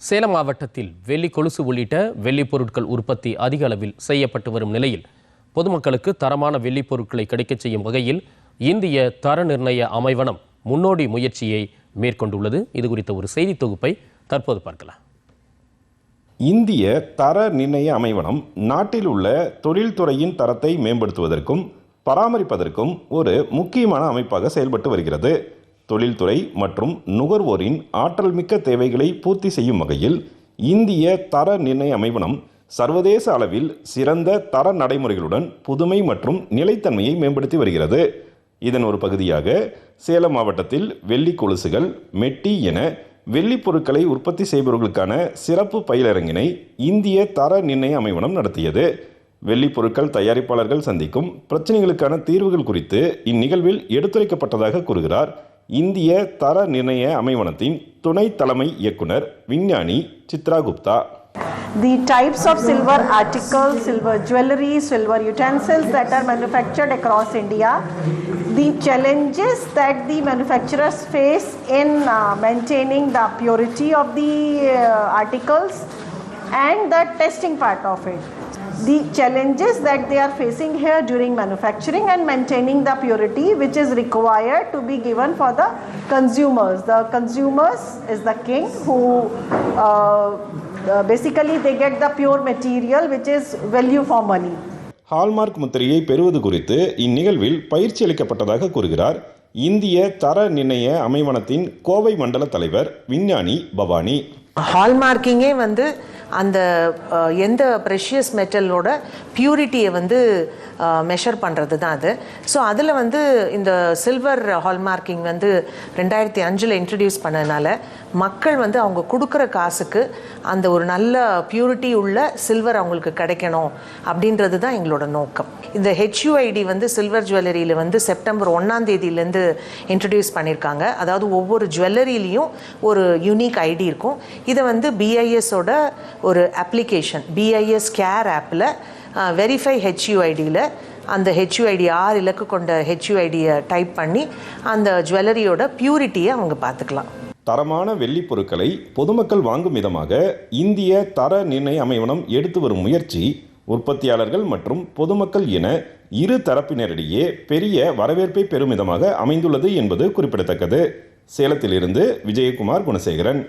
சேலம் மாவட்டத்தில் வெள்ளி கொலுசு உள்ளிட்ட வெள்ளி பொருட்கள் உற்பத்தி அதிக அளவில் செய்யப்பட்டு வரும் நிலையில் பொதுமக்களுக்கு தரமான வெள்ளி பொருட்களை கிடைக்கச் செய்யும் வகையில் இந்திய தர நிர்ணய அமைவனம் முன்னோடி முயற்சியை மேற்கொண்டுள்ளது. இது குறித்த ஒரு செய்தி தொகுப்பை தற்போது பார்க்கலாம். இந்திய தர நிர்ணய அமைவனம் நாட்டில் உள்ள தொழில்துறையின் தரத்தை மேம்படுத்துவதற்கும் பராமரிப்பதற்கும் ஒரு முக்கியமான அமைப்பாக செயல்பட்டு வருகிறது. தொழில்துறை மற்றும் நுகர்வோரின் ஆற்றல் மிக்க தேவைகளை பூர்த்தி செய்யும் வகையில் இந்திய தர நிர்ணய அமைவனம் சர்வதேச அளவில் சிறந்த தர நடைமுறைகளுடன் புதுமை மற்றும் நிலைத்தன்மையை மேம்படுத்தி வருகிறது. இதன் ஒரு பகுதியாக சேலம் மாவட்டத்தில் வெள்ளி கொலுசுகள் மெட்டி என வெள்ளி பொருட்களை உற்பத்தி செய்பவர்களுக்கான சிறப்பு பயிலரங்கினை இந்திய தர நிர்ணய அமைவனம் நடத்தியது. வெள்ளி பொருட்கள் தயாரிப்பாளர்கள் சந்திக்கும் பிரச்சனைகளுக்கான தீர்வுகள் குறித்து இந்நிகழ்வில் எடுத்துரைக்கப்பட்டதாக கூறுகிறார் இந்திய தர நிர்ணய அமைவனத்தின் துணை தலைமை இயக்குனர் விஞ்ஞானி Chitra Gupta the types of silver articles, silver jewelry, silver utensils that are manufactured across India, the challenges that the manufacturers face in uh, maintaining the purity of the uh, articles and the testing part of it. The challenges that they are facing here during manufacturing and maintaining the purity which is required to be given for the consumers. The consumers is the king who uh, basically they get the pure material which is value for money. Hallmark முத்திரையை பெறுவது குறித்து இந்நிகழ்வில் பயிற்சி அளிக்கப்பட்டதாக கூறுகிறார் இந்திய தர நிர்ணய அமைவனத்தின் கோவை மண்டல தலைவர் விஞ்ஞானி பவானி ஹால்மார்க்கிங்கே வந்து அந்த எந்த ப்ரெஷியஸ் மெட்டலோட பியூரிட்டியை வந்து மெஷர் பண்ணுறது தான் அது. ஸோ அதில் வந்து இந்த சில்வர் ஹால்மார்க்கிங் வந்து ரெண்டாயிரத்தி அஞ்சில் இன்ட்ரடியூஸ் பண்ணதுனால மக்கள் வந்து அவங்க கொடுக்குற காசுக்கு அந்த ஒரு நல்ல பியூரிட்டி உள்ள சில்வர் அவங்களுக்கு கிடைக்கணும் அப்படின்றது தான் எங்களோட நோக்கம். இந்த ஹெச்யூஐடி வந்து சில்வர் ஜுவல்லரியில் வந்து செப்டம்பர் ஒன்றாம் தேதியிலேருந்து இன்ட்ரடியூஸ் பண்ணியிருக்காங்க அதாவது ஒவ்வொரு ஜுவல்லரிலையும் ஒரு யூனிக் ஐடி இருக்கும். இதை வந்து பிஐஎஸோட ஒரு அப்ளிகேஷன் பிஐஎஸ் கேர் ஆப்பில் வெரிஃபை ஹெச்யூஐடியில் அந்த ஹெச்யூஐடி ஆறு இலக்கு கொண்ட ஹெச்யூஐடியை டைப் பண்ணி அந்த ஜுவல்லரியோட பியூரிட்டியை அவங்க பார்த்துக்கலாம். தரமான வெள்ளி பொருட்களை பொதுமக்கள் வாங்கும் விதமாக இந்திய தர நிர்ணய அமைவனம் எடுத்து வரும் முயற்சி உற்பத்தியாளர்கள் மற்றும் பொதுமக்கள் என இரு தரப்பினரிடையே பெரிய வரவேற்பை பெறும் விதமாக அமைந்துள்ளது என்பது குறிப்பிடத்தக்கது. சேலத்திலிருந்து விஜயகுமார் குணசேகரன்.